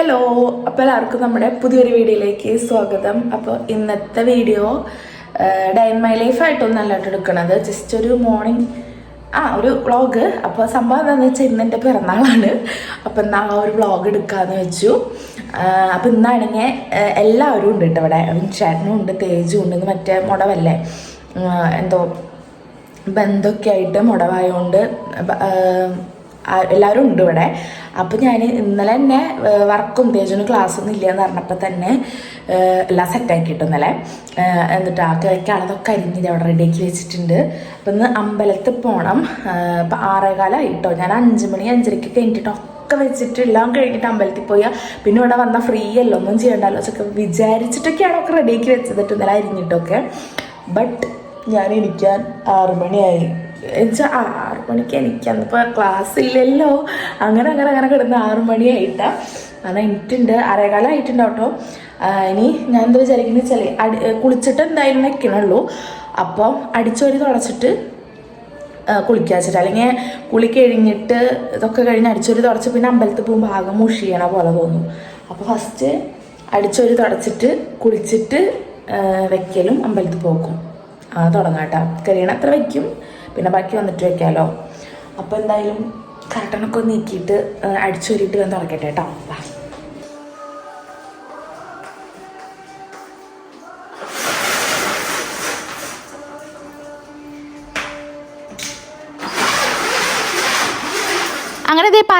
Hello അപ്പോൾ എല്ലാവർക്കും നമ്മുടെ പുതിയൊരു വീഡിയോയിലേക്ക് സ്വാഗതം. അപ്പോൾ ഇന്നത്തെ വീഡിയോ ഡേ മൈ ലൈഫ് ആയിട്ടൊന്നല്ല എടുക്കുന്നത് ജസ്റ്റ് ഒരു മോർണിംഗ് ആ ഒരു വ്ളോഗ് അപ്പോൾ സംഭവം എന്താണെന്ന് വെച്ചാൽ ഇന്ന് എന്റെ പിറന്നാളാണ്. അപ്പോൾ എന്നാൽ ആ ഒരു വ്ളോഗ് എടുക്കാമെന്ന് വെച്ചു. അപ്പോൾ ഇന്നാണെങ്കിൽ എല്ലാവരും ഉണ്ട് കേട്ടോ ഇവിടെ. ചേട്ടനും ഉണ്ട് തേജും ഉണ്ട് മറ്റേ മുടവല്ലേ? എന്തോ ബന്ധമൊക്കെ ആയിട്ട് മുടവായതുകൊണ്ട് എല്ലാവരും ഉണ്ട് ഇവിടെ. അപ്പോൾ ഞാൻ ഇന്നലെ തന്നെ വർക്കും തേജുവിന് ക്ലാസ്സൊന്നും ഇല്ല എന്ന് പറഞ്ഞപ്പോൾ തന്നെ എല്ലാം സെറ്റാക്കിയിട്ട് ഇന്നലെ. എന്നിട്ട് ആ കേൾക്കാളതൊക്കെ അരിഞ്ഞിട്ട് അവിടെ റെഡിയാക്കി വെച്ചിട്ടുണ്ട്. അപ്പം ഇന്ന് അമ്പലത്തിൽ പോകണം ഇപ്പം ആറേകാലമായിട്ടോ ഞാൻ അഞ്ച് മണി അഞ്ചരയ്ക്ക് കഴിഞ്ഞിട്ട്. ഒക്കെ വെച്ചിട്ട് എല്ലാം കഴിഞ്ഞിട്ട് അമ്പലത്തിൽ പോയി. പിന്നെ ഇവിടെ വന്നാൽ ഫ്രീ അല്ല ഒന്നും ചെയ്യണ്ടല്ലോ. ഒക്കെ വിചാരിച്ചിട്ടൊക്കെയാണ് ഒക്കെ റെഡിയാക്കി വെച്ചതിട്ട് ഇന്നലെ അരിഞ്ഞിട്ടൊക്കെ. ബട്ട് ഞാൻ എനിക്കാൻ ആറുമണിയായി മണിയായി. എന്നുവെച്ചാൽ ആറു മണിക്ക് എനിക്ക് അന്നിപ്പോൾ ക്ലാസ് ഇല്ലല്ലോ. അങ്ങനെ അങ്ങനെ അങ്ങനെ കിടന്ന് ആറു മണിയായിട്ടാ. കാരണം എനിക്കുണ്ട്. അരേകാലം ആയിട്ടുണ്ട് കേട്ടോ. ഇനി ഞാൻ എന്താ വിചാരിക്കുന്നത് വെച്ചാൽ അടി കുളിച്ചിട്ട് എന്തായാലും വെക്കണുള്ളൂ അപ്പം അടിച്ചൊരു തുടച്ചിട്ട് കുളിക്കുക വെച്ചിട്ട്. അല്ലെങ്കിൽ കുളി കഴിഞ്ഞിട്ട് ഇതൊക്കെ കഴിഞ്ഞ് അടിച്ചൊരു തുടച്ച് പിന്നെ അമ്പലത്തിൽ പോകുമ്പോൾ ആകെ മുഷിയണ പോലെ തോന്നും. അപ്പോൾ ഫസ്റ്റ് അടിച്ചൊരു തുടച്ചിട്ട് കുളിച്ചിട്ട് വെക്കലും അമ്പലത്തിൽ പോക്കും. ആ തുടങ്ങാം കേട്ടോ കഴിയണ അത്ര വെക്കും? പിന്നെ ബാക്കി വന്നിട്ട് വെക്കാമല്ലോ അപ്പോൾ എന്തായാലും കർട്ടനൊക്കെ നീക്കിയിട്ട് അടിച്ചൊരിയിട്ട് ഞാൻ തുറക്കട്ടെ കേട്ടോ.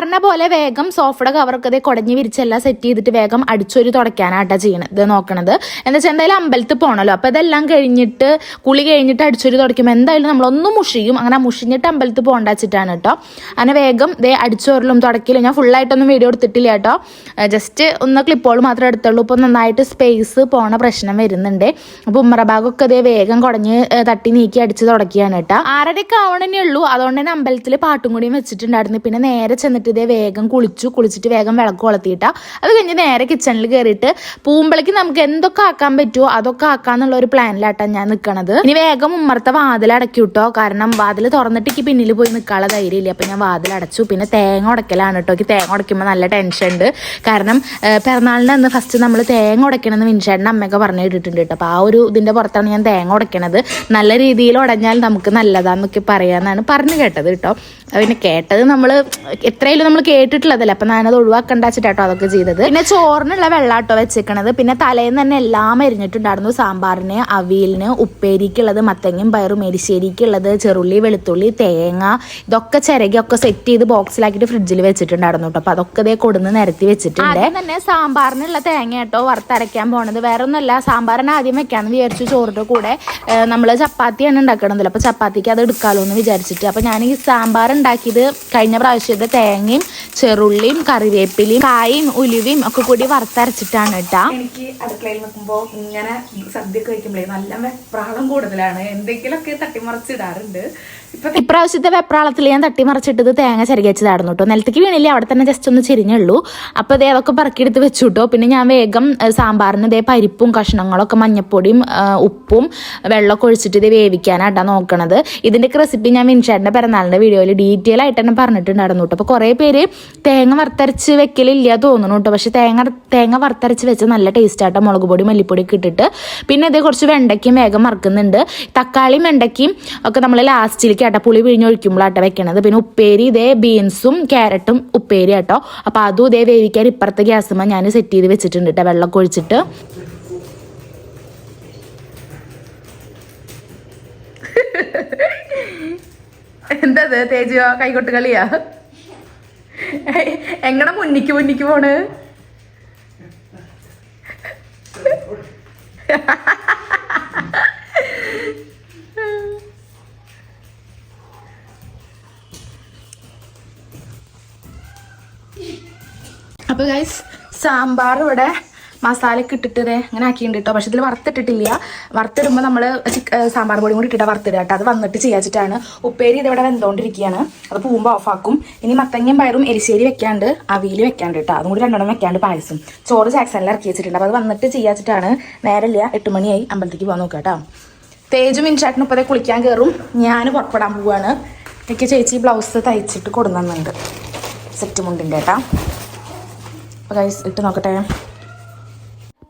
പറഞ്ഞ പോലെ വേഗം സോഫയുടെ കവറൊക്കെ ഇതേ കുടഞ്ഞു വിരിച്ചെല്ലാം സെറ്റ് ചെയ്തിട്ട് വേഗം അടിച്ചൊരു തുടയ്ക്കാനാട്ടാ ചെയ്യണത് ഇത് നോക്കണത്. എന്താ വെച്ചാൽ എന്തായാലും അമ്പലത്തിൽ പോകണല്ലോ അപ്പോൾ ഇതെല്ലാം കഴിഞ്ഞിട്ട് കുളി കഴിഞ്ഞിട്ട് അടിച്ചൊരു തുടയ്ക്കുമ്പോൾ എന്തായാലും നമ്മളൊന്നും മുഷിയും. അങ്ങനെ മുഷിഞ്ഞിട്ട് അമ്പലത്തിൽ പോകേണ്ട വെച്ചിട്ടാണ് കേട്ടോ അങ്ങനെ വേഗം ദേ അടിച്ചോറിലും തുടക്കിലും ഞാൻ ഫുള്ളായിട്ടൊന്നും വീഡിയോ എടുത്തിട്ടില്ല കേട്ടോ ജസ്റ്റ് ഒന്ന് ക്ലിപ്പോൾ മാത്രമേ എടുത്തുള്ളൂ. ഇപ്പോൾ നന്നായിട്ട് സ്പേസ് പോണ പ്രശ്നം വരുന്നുണ്ട്. അപ്പോൾ ഉമ്മറ ഭാഗമൊക്കെ ഇതേ വേഗം കുടഞ്ഞ് തട്ടി നീക്കി അടിച്ച് തുടക്കിയാണ് കേട്ടോ ആറരയൊക്കെ ആവണേ ഉള്ളൂ. അതുകൊണ്ട് തന്നെ അമ്പലത്തിൽ പാട്ടും കൂടിയും വെച്ചിട്ടുണ്ടായിരുന്നു. പിന്നെ നേരെ ചെന്നിട്ട് ഇതേ വേഗം കുളിച്ചു കുളിച്ചിട്ട് വേഗം വിളക്ക് കൊളത്തിയിട്ടാ. അത് കഴിഞ്ഞ് നേരെ കിച്ചണിൽ കയറിയിട്ട് പൂമ്പളേക്ക് നമുക്ക് എന്തൊക്കെ ആക്കാൻ പറ്റുമോ അതൊക്കെ ആക്കാന്നുള്ള ഒരു പ്ലാനിലാട്ടാണ് ഞാൻ നിൽക്കണത് ഇനി വേഗം ഉമ്മറത്തെ വാതിൽ അടക്കി വിട്ടോ കാരണം വാതിൽ തുറന്നിട്ട് എനിക്ക് പിന്നിൽ പോയി നിൽക്കാനുള്ള ധൈര്യമില്ല. അപ്പം ഞാൻ വാതിൽ അടച്ചു. പിന്നെ തേങ്ങ ഉടക്കലാണ് കേട്ടോ. തേങ്ങ ഉടക്കുമ്പോൾ നല്ല ടെൻഷൻ ഉണ്ട്. കാരണം പിറന്നാളിന്റെ അന്ന് ഫസ്റ്റ് നമ്മൾ തേങ്ങ ഉടയ്ക്കണമെന്ന് വിൻഷേട്ടന്റെ അമ്മയൊക്കെ പറഞ്ഞു ഇട്ടിട്ടുണ്ട് കേട്ടോ. അപ്പോൾ ആ ഒരു ഇതിന്റെ പുറത്താണ് ഞാൻ തേങ്ങ ഉടക്കണത് നല്ല രീതിയിൽ ഉടഞ്ഞാൽ നമുക്ക് നല്ലതാന്നൊക്കെ പറയാമെന്നാണ് പറഞ്ഞു കേട്ടത് കേട്ടോ. പിന്നെ കേട്ടത് നമ്മൾ എത്രയായാലും നമ്മൾ കേട്ടിട്ടുള്ളതല്ലേ. അപ്പം ഞാനത് ഒഴിവാക്കണ്ട വെച്ചിട്ടോ അതൊക്കെ ചെയ്തത്. പിന്നെ ചോറിനുള്ള വെള്ളാട്ടോ വെച്ചേക്കണത്. പിന്നെ തലേന്ന് തന്നെ എല്ലാം എരിഞ്ഞിട്ടുണ്ടായിരുന്നു സാമ്പാറിന് അവിയലിന് ഉപ്പേരിക്കുള്ളത് മത്തങ്ങയും പയറും എരിശ്ശേരിക്കുള്ളത് ചെറുള്ളി വെളുത്തുള്ളി തേങ്ങ ഇതൊക്കെ ചിരകി ഒക്കെ സെറ്റ് ചെയ്ത് ബോക്സിലാക്കിയിട്ട് ഫ്രിഡ്ജിൽ വെച്ചിട്ടുണ്ടായിരുന്നു കേട്ടോ അപ്പൊ അതൊക്കെ ഇതേ കൊടുന്ന് നിരത്തി വെച്ചിട്ടുണ്ട്. തന്നെ സാമ്പാറിനുള്ള തേങ്ങ കേട്ടോ വറുത്തരയ്ക്കാൻ പോണത്. വേറെ ഒന്നുമല്ല സാമ്പാറിന് ആദ്യം വെക്കാന്ന് വിചാരിച്ചു ചോറിന്റെ കൂടെ. നമ്മൾ ചപ്പാത്തിയാണ് ഉണ്ടാക്കണമെന്നില്ല അപ്പൊ ചപ്പാത്തിക്ക് അത് എടുക്കാലോ എന്ന് വിചാരിച്ചിട്ട്. അപ്പൊ ഞാൻ ഈ സാമ്പാർ ഉണ്ടാക്കിയത് കഴിഞ്ഞ പ്രാവശ്യത്തെ തേങ്ങയും ചെറുള്ളിയും കറിവേപ്പിലയും കായും ഉലുവയും ഒക്കെ കൂടി വറുത്തരച്ചിട്ടാണ് കേട്ടാ. എനിക്ക് അടുക്കളയിൽ നിൽക്കുമ്പോൾ ഇങ്ങനെ സദ്യ കഴിക്കുമ്പോഴേ നല്ല പ്രാളം കൂടുതലാണ്. എന്തെങ്കിലുമൊക്കെ തട്ടിമറിച്ചിടാറുണ്ട് ഇപ്രാവശ്യത്തെ വെപ്രാളത്തിൽ ഞാൻ തട്ടിമറിച്ചിട്ടത് തേങ്ങ ചരികച്ചതായിരുന്നു കേട്ടോ നിലത്തേക്ക് വീണില്ല അവിടെ തന്നെ ജസ്റ്റ് ഒന്ന് ചെരിഞ്ഞുള്ളൂ. അപ്പോൾ ഇതേ അതൊക്കെ പറക്കിയെടുത്ത് വെച്ചു കേട്ടോ പിന്നെ ഞാൻ വേഗം സാമ്പാറിന് ഇതേ പരിപ്പും കഷ്ണങ്ങളൊക്കെ മഞ്ഞപ്പൊടിയും ഉപ്പും വെള്ളമൊക്കെ ഒഴിച്ചിട്ട് ഇത് വേവിക്കാനായിട്ടാണ് നോക്കണത്. ഇതിന്റെ റെസിപ്പി ഞാൻ വിൻഷാടിന്റെ പിറന്നാളിന്റെ വീഡിയോയിൽ ഡീറ്റെയിൽ ആയിട്ട് തന്നെ പറഞ്ഞിട്ടുണ്ടായിരുന്നു കേട്ടോ അപ്പോൾ കുറേ പേര് തേങ്ങ വറുത്തരച്ച് വെക്കലില്ല തോന്നുന്നു കേട്ടോ പക്ഷെ തേങ്ങ തേങ്ങ വറുത്തരച്ച് വെച്ച നല്ല ടേസ്റ്റ് ആട്ടോ. മുളക് പൊടി മല്ലിപ്പൊടി ഒക്കെ ഇട്ടിട്ട്. പിന്നെ ഇത് കുറച്ച് വെണ്ടയ്ക്കും വേഗം മറക്കുന്നുണ്ട് തക്കാളിയും വെണ്ടയ്ക്കും ഒക്കെ നമ്മൾ ലാസ്റ്റിലേക്ക് ആട്ടോ പുളി പിഴിഞ്ഞൊഴിക്കുമ്പോഴാട്ടോ വെക്കണത്. പിന്നെ ഉപ്പേരി ഇതേ ബീൻസും ക്യാരറ്റും ഉപ്പേരി ആട്ടോ അപ്പോൾ അതും ഇതേ വേവിക്കാൻ ഇപ്പുറത്തെ ഗ്യാസുമ്പോൾ ഞാൻ സെറ്റ് ചെയ്ത് വെച്ചിട്ടുണ്ട് കേട്ടോ വെള്ളം ഒഴിച്ചിട്ട്. എന്താ തേജോ കൈകൊട്ട് കളിയാ? എങ്ങനെ മുന്നിക്ക് മുന്നിക്ക് പോണ്? അപ്പോൾ ഗൈസ് സാമ്പാർ ഇവിടെ മസാലയൊക്കെ ഇട്ടിട്ട് അങ്ങനെ ആക്കിയിട്ടുണ്ട് കേട്ടോ പക്ഷെ ഇതിൽ വറുത്തിട്ടിട്ടില്ല. വറുത്തിടുമ്പോൾ നമ്മൾ സാമ്പാർ പൊടിയും കൂടി ഇട്ടിട്ട് വറുത്തിടുക കേട്ടോ അത് വന്നിട്ട് ചെയ്യാച്ചിട്ടാണ്. ഉപ്പേരി ഇതിവിടെ വെന്തോണ്ടിരിക്കുകയാണ് അത് പൂമ്പ് ഓഫാക്കും ഇനി മത്തങ്ങയും പയറും എരിശ്ശേരി വെക്കാണ്ട് അവിയിൽ വെക്കാണ്ട് കേട്ടോ അതും കൂടി രണ്ടെണ്ണം വെക്കാണ്ട് പായസം. ചോറ് ചാക്സനിൽ ഇറക്കി വെച്ചിട്ടുണ്ട്. അപ്പോൾ അത് വന്നിട്ട് ചെയ്യാച്ചിട്ടാണ്. നേരല്ല എട്ട് മണിയായി അമ്പലത്തേക്ക് പോകാൻ നോക്കുക കേട്ടോ തേജും ഇൻഷാട്ടിനും ഇപ്പോൾ കുളിക്കാൻ കയറും ഞാൻ പുറപ്പെടാൻ പോവുകയാണ് എനിക്ക് ചേച്ചി ബ്ലൗസ് തയ്ച്ചിട്ട് കൊടുക്കുന്നുണ്ട് സെറ്റ് മുണ്ടിന്റെ കേട്ടാ അപ്പോൾ ഗൈസ് ഇട്ട് നോക്കട്ടെ.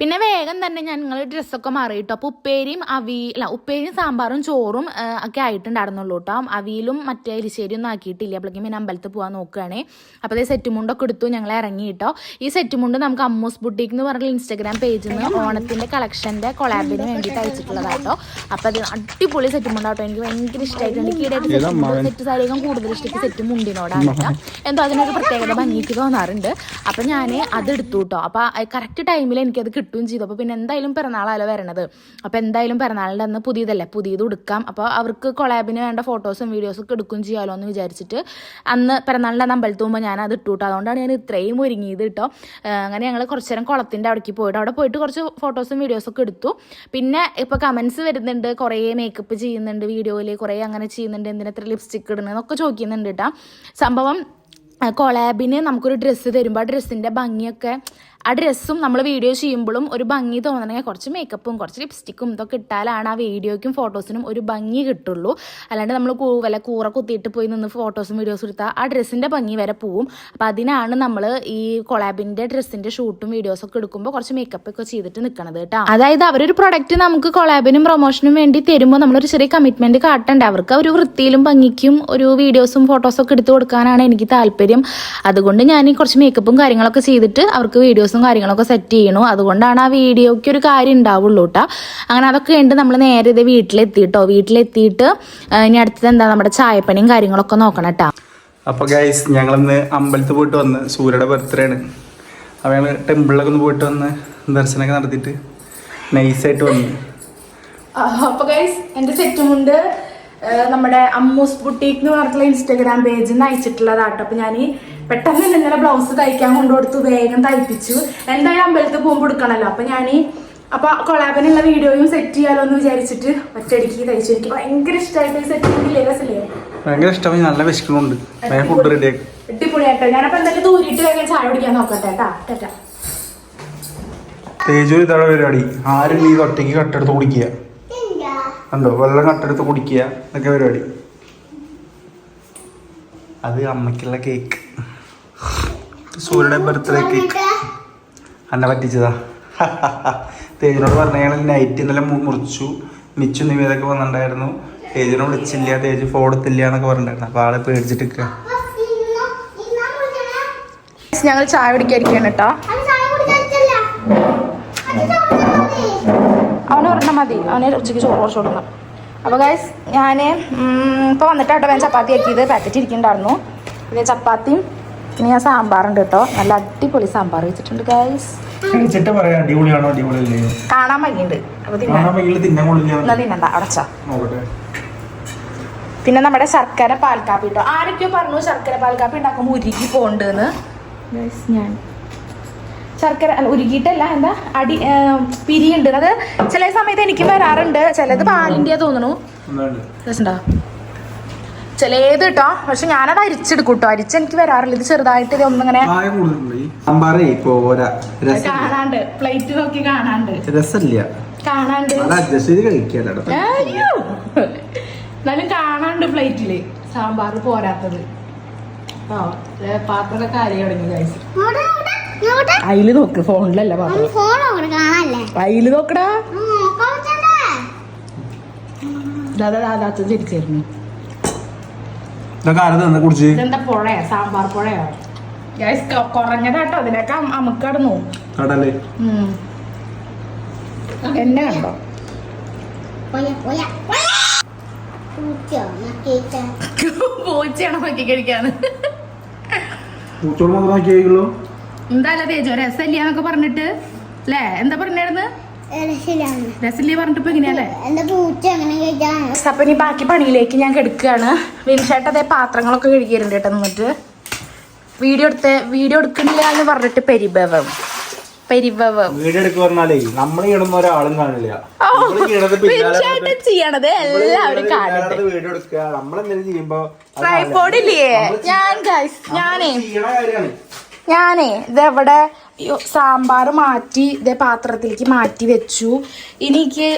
പിന്നെ വേഗം തന്നെ ഞാൻ ഞങ്ങൾ ഡ്രസ്സൊക്കെ മാറിയിട്ടു. അപ്പോൾ ഉപ്പേരിയും അവി അല്ല ഉപ്പേരിയും സാമ്പാറും ചോറും ഒക്കെ ആയിട്ടുണ്ടായിരുന്നുള്ളൂ കേട്ടോ അവിയിലും മറ്റേ എരിശ്ശേരി ഒന്നും ആക്കിയിട്ടില്ല. അപ്പോഴേക്കും പിന്നെ അമ്പലത്തിൽ പോകാൻ നോക്കുകയാണേ അപ്പോൾ അതേ സെറ്റ് മുണ്ടൊക്കെ എടുത്തു ഞങ്ങൾ ഇറങ്ങി കേട്ടോ ഈ സെറ്റ് മുണ്ട് നമുക്ക് അമ്മൂസ് ബുട്ടീക്ക് എന്ന് പറഞ്ഞ ഇൻസ്റ്റാഗ്രാം പേജിൽ നിന്ന് ഓണത്തിന്റെ കളക്ഷന്റെ കൊളാബിന് വേണ്ടിയിട്ട് അയച്ചിട്ടുള്ളതാട്ടോ അപ്പോൾ അത് അടിപൊളി സെറ്റ് മുണ്ടാട്ടോ എനിക്ക് ഭയങ്കര ഇഷ്ടമായിട്ടുണ്ട് കീടായിട്ട് സെറ്റ് സാരിയും കൂടുതൽ ഇഷ്ടം. സെറ്റ് മുണ്ടിനോടാണ് കേട്ടോ എന്തോ അതിനൊരു പ്രത്യേകത ഭംഗിക്ക് തോന്നാറുണ്ട്. അപ്പോൾ ഞാൻ അത് എടുത്തു കേട്ടോ അപ്പോൾ കറക്റ്റ് ടൈമിൽ എനിക്കത് കിട്ടുകയും ചെയ്തു. അപ്പോൾ പിന്നെ എന്തായാലും പിറന്നാളല്ലോ വരണത്? അപ്പോൾ എന്തായാലും പിറന്നാളിന്റെ അന്ന് പുതിയതല്ലേ? പുതിയത് എടുക്കാം അപ്പോൾ അവർക്ക് കൊളാബിന് വേണ്ട ഫോട്ടോസും വീഡിയോസും ഒക്കെ എടുക്കുകയും ചെയ്യാമല്ലോ എന്ന് വിചാരിച്ചിട്ട് അന്ന് പിറന്നാളിന്റെ അന്ന് അമ്പലത്തിൽ പോകുമ്പോൾ ഞാൻ അത് ഇട്ടു അതുകൊണ്ടാണ് ഞാൻ ഇത്രയും ഒരുങ്ങിയത് കേട്ടോ അങ്ങനെ ഞങ്ങൾ കുറച്ച് നേരം കുളത്തിന്റെ അവിടേക്ക് പോയിട്ട് അവിടെ പോയിട്ട് കുറച്ച് ഫോട്ടോസും വീഡിയോസും ഒക്കെ എടുത്തു. പിന്നെ ഇപ്പോൾ കമൻസ് വരുന്നുണ്ട്. കുറേ മേക്കപ്പ് ചെയ്യുന്നുണ്ട് വീഡിയോയിൽ കുറേ അങ്ങനെ ചെയ്യുന്നുണ്ട്. എന്തിനാ ഇത്ര ലിപ്സ്റ്റിക് ഇടുന്നത് എന്നൊക്കെ ചോദിക്കുന്നുണ്ട് കേട്ടോ സംഭവം കൊളാബിന് നമുക്കൊരു ഡ്രസ്സ് തരുമ്പോൾ ആ ഡ്രസ്സിന്റെ ഭംഗിയൊക്കെ ആ ഡ്രസ്സും നമ്മൾ വീഡിയോ ചെയ്യുമ്പോഴും ഒരു ഭംഗി തോന്നണമെങ്കിൽ കുറച്ച് മേക്കപ്പും കുറച്ച് ലിപ്സ്റ്റിക്കും ഇതൊക്കെ ഇട്ടാലാണ് ആ വീഡിയോയ്ക്കും ഫോട്ടോസിനും ഒരു ഭംഗി കിട്ടുള്ളൂ. അല്ലാണ്ട് നമ്മൾ വല്ല കൂറ കുത്തിയിട്ട് പോയി നിന്ന് ഫോട്ടോസും വീഡിയോസും എടുത്താൽ ആ ഡ്രസ്സിന്റെ ഭംഗി വരെ പോവും. അപ്പം അതിനാണ് നമ്മൾ ഈ കൊളാബിന്റെ ഡ്രസ്സിന്റെ ഷൂട്ടും വീഡിയോസും ഒക്കെ എടുക്കുമ്പോൾ കുറച്ച് മേക്കപ്പ് ഒക്കെ ചെയ്തിട്ട് നിൽക്കണത് കേട്ടോ. അതായത് അവരൊരു പ്രൊഡക്റ്റ് നമുക്ക് കൊളാബിനും പ്രൊമോഷനും വേണ്ടി തരുമ്പോൾ നമ്മളൊരു ചെറിയ കമ്മിറ്റ്മെന്റ് കാട്ടേണ്ട. അവർക്ക് ഒരു വൃത്തിയിലും ഭംഗിക്കും ഒരു വീഡിയോസും ഫോട്ടോസും ഒക്കെ എടുത്ത് കൊടുക്കാനാണ് എനിക്ക് താല്പര്യം. അതുകൊണ്ട് ഞാൻ കുറച്ച് മേക്കപ്പും കാര്യങ്ങളൊക്കെ ചെയ്തിട്ട് അവർക്ക് വീഡിയോസും കാര്യങ്ങളൊക്കെ സെറ്റ് ചെയ്യണു. അതുകൊണ്ടാണ് ആ വീഡിയോയ്ക്ക് ഒരു കാര്യം ഉണ്ടാവുള്ളൂ കേട്ടോ അങ്ങനെ അതൊക്കെ ഉണ്ട് നമ്മൾ നേരെ ഇത് വീട്ടിലെത്തിയിട്ടോ വീട്ടിലെത്തിയിട്ട് ഇനി അടുത്തത് എന്താ നമ്മുടെ ചായപ്പണിയും കാര്യങ്ങളൊക്കെ നോക്കണം കേട്ടോ അപ്പോൾ ഗൈസ് ഞങ്ങളിന്ന് അമ്പലത്തിൽ പോയിട്ട് വന്ന് സൂര്യയുടെ ബർത്ത്ഡേ ആണ്. അപ്പോൾ ഞങ്ങൾ ടെമ്പിളിലൊക്കെ ഒന്ന് പോയിട്ട് വന്ന് ദർശനമൊക്കെ നടത്തിയിട്ട് നൈസായിട്ട് വന്നു. അപ്പോൾ ഗൈസ് എന്റെ സെറ്റുമുണ്ട് നമ്മുടെ അമ്മൂസ് ബുട്ടീക്ക് എന്ന് പറഞ്ഞിട്ടുള്ള ഇൻസ്റ്റാഗ്രാം പേജിൽ നിന്ന് അയച്ചിട്ടുള്ളതാട്ടോ. അപ്പോൾ ഞാൻ പെട്ടെന്ന് തന്നെ ഇന്നലെ ബ്ലൗസ് തയ്ക്കാൻ കൊണ്ടുകൊടുത്ത് വേഗം തയ്പ്പിച്ചു. എന്തായാലും അമ്പലത്തിൽ പോകുമ്പോൾ എടുക്കണമല്ലോ അപ്പോൾ ഞാൻ അപ്പോൾ കൊളാബിനുള്ള വീഡിയോയും സെറ്റ് ചെയ്യാലോ എന്ന് വിചാരിച്ചിട്ട് ഒറ്റയടിക്ക് തയ്ച്ചു. എനിക്ക് ഭയങ്കര ഇഷ്ടമായിട്ട് സെറ്റ് ചെയ്തില്ലേ രസമില്ലേ ഭയങ്കര ഇഷ്ടമായി നല്ല വിശക്കുന്നുണ്ട്. ഞാനപ്പോ ഫുഡ് റെഡിയാക്കി അടിപൊളിയാട്ടോ ഞാനപ്പോൾ എന്തായാലും ദൂരിട്ട് വേഗം ചായ കുടിക്കാൻ നോക്കട്ടെ കേട്ടാ. തേജു ഇതാണ് പരിപാടി. ആരും ഈ ഒറ്റയ്ക്ക് കട്ടെടുത്ത് കുടിക്കുക. കണ്ടോ? വെള്ളം കട്ടെടുത്ത് കുടിക്കുക എന്നൊക്കെ പരിപാടി. അത് അമ്മയ്ക്കുള്ള കേക്ക് സൂര്യയുടെ ബർത്ത്ഡേ കേക്ക് അന്നെ പറ്റിച്ചതാ. തേജിനോട് പറഞ്ഞ നൈറ്റ് ഇന്നലെ മുറിച്ചു. മിച്ചു നിവേദൊക്കെ വന്നിട്ടുണ്ടായിരുന്നു. തേജിനെ വിളിച്ചില്ല തേജ് ഫോൺ എടുത്തില്ല എന്നൊക്കെ പറഞ്ഞിട്ടുണ്ടായിരുന്നു. അപ്പോൾ ആളെ പേടിച്ചിട്ട് ഞങ്ങൾ ചായ കുടിക്കാതിരിക്കുകയാണ് കേട്ടോ. മതി. അവന് ഉച്ചയ്ക്ക് ചോറ് കുറച്ച് കൊടുക്കണം. അപ്പോൾ ഗൈസ് ഞാൻ ഇപ്പോൾ വന്നിട്ടാട്ടോ ഞാൻ ചപ്പാത്തി ആക്കിയത്. പാക്കറ്റ് ഇരിക്കുന്നുണ്ടായിരുന്നു. പിന്നെ ചപ്പാത്തിയും പിന്നെ ഞാൻ സാമ്പാറുണ്ട് കേട്ടോ. നല്ല അടിപൊളി സാമ്പാർ വെച്ചിട്ടുണ്ട് ഗൈസ് കാണാൻ നോക്കട്ടെ. പിന്നെ നമ്മുടെ ശർക്കര പാൽക്കാപ്പി കേട്ടോ ആരൊക്കെയോ പറഞ്ഞു ശർക്കര പാൽക്കാപ്പി ഉണ്ടാക്കുമ്പോൾ ഉരുകി പോണ്ടെന്ന് ഗൈസ് ഞാൻ. ശർക്കര അല്ല ഉരുകിയിട്ടല്ല എന്താ അടി പിരിയുണ്ട്. അത് ചില സമയത്ത് എനിക്ക് വരാറുണ്ട്. ചിലത് പാലിന്റെ തോന്നുന്നു ചിലത് രസമുണ്ടോ? ചിലേത് കേട്ടോ പക്ഷെ ഞാനത് അരിച്ചെടുക്കും കേട്ടോ അരിച്ച് എനിക്ക് വരാറില്ല. ഇത് ചെറുതായിട്ട് ഇത് ഒന്നിങ്ങനെ കാണാണ്ട്. പ്ലേറ്റ് നോക്കി കാണാണ്ട്. രസമില്ല. കാണാണ്ട്. എന്നാലും കാണാണ്ട് പ്ലേറ്റിൽ സാമ്പാർ പോരാത്തത്. ആ അരി തുടങ്ങി കഴിച്ചു അയിൽ നോക്ക് ഫോണിലല്ല അയിൽ നോക്കടാ. ഇതൊക്കെ ആരും തന്നെ കുടിച്ച്? ഇതെന്താ പുഴയോ? സാമ്പാർ പുഴയോ? ഗൈസ് കുറഞ്ഞതാട്ടോ അതിനൊക്കെ അമുക്ക് കടന്നു കടൽ എന്നെ കണ്ടോ? പൂച്ചയാണോ നോക്കി കഴിക്കാന്ന് പൂച്ചോട് മാത്രം നോക്കിയായിരിക്കുള്ളൂ എന്തായാലും തേജോ രസമില്ലാന്നൊക്കെ പറഞ്ഞിട്ട്? അല്ലേ എന്താ പറഞ്ഞായിരുന്നു രസമില്ല പറഞ്ഞിട്ട് എങ്ങനെയല്ലേ അപ്പൊ ഇനി ബാക്കി പണിയിലേക്ക് ഞാൻ കെടുക്കുകയാണ്. വിൻഷേട്ട് അതേ പാത്രങ്ങളൊക്കെ കഴുകിയിട്ടുണ്ട് കേട്ടോ നിന്നിട്ട്. വീഡിയോ എടുത്ത് വീഡിയോ എടുക്കുന്നില്ല എന്ന് പറഞ്ഞിട്ട് പെരിഭവം. പരിഭവം. വീഡിയോ എടുക്കുക പറഞ്ഞാലേ നമ്മൾ ഇടുന്ന ഒരാളും കാണില്ല. ചെയ്യണത് എല്ലാവരും കാണട്ടെ. വീഡിയോ എടുക്കുക. നമ്മളെന്തെങ്കിലും ചെയ്യുമ്പോ ഞാൻ ഗൈസ് ഞാനേ. ഞാനേ ഇതെവിടെ സാമ്പാർ മാറ്റി ഇതേ പാത്രത്തിലേക്ക് മാറ്റി വെച്ചു. എനിക്ക്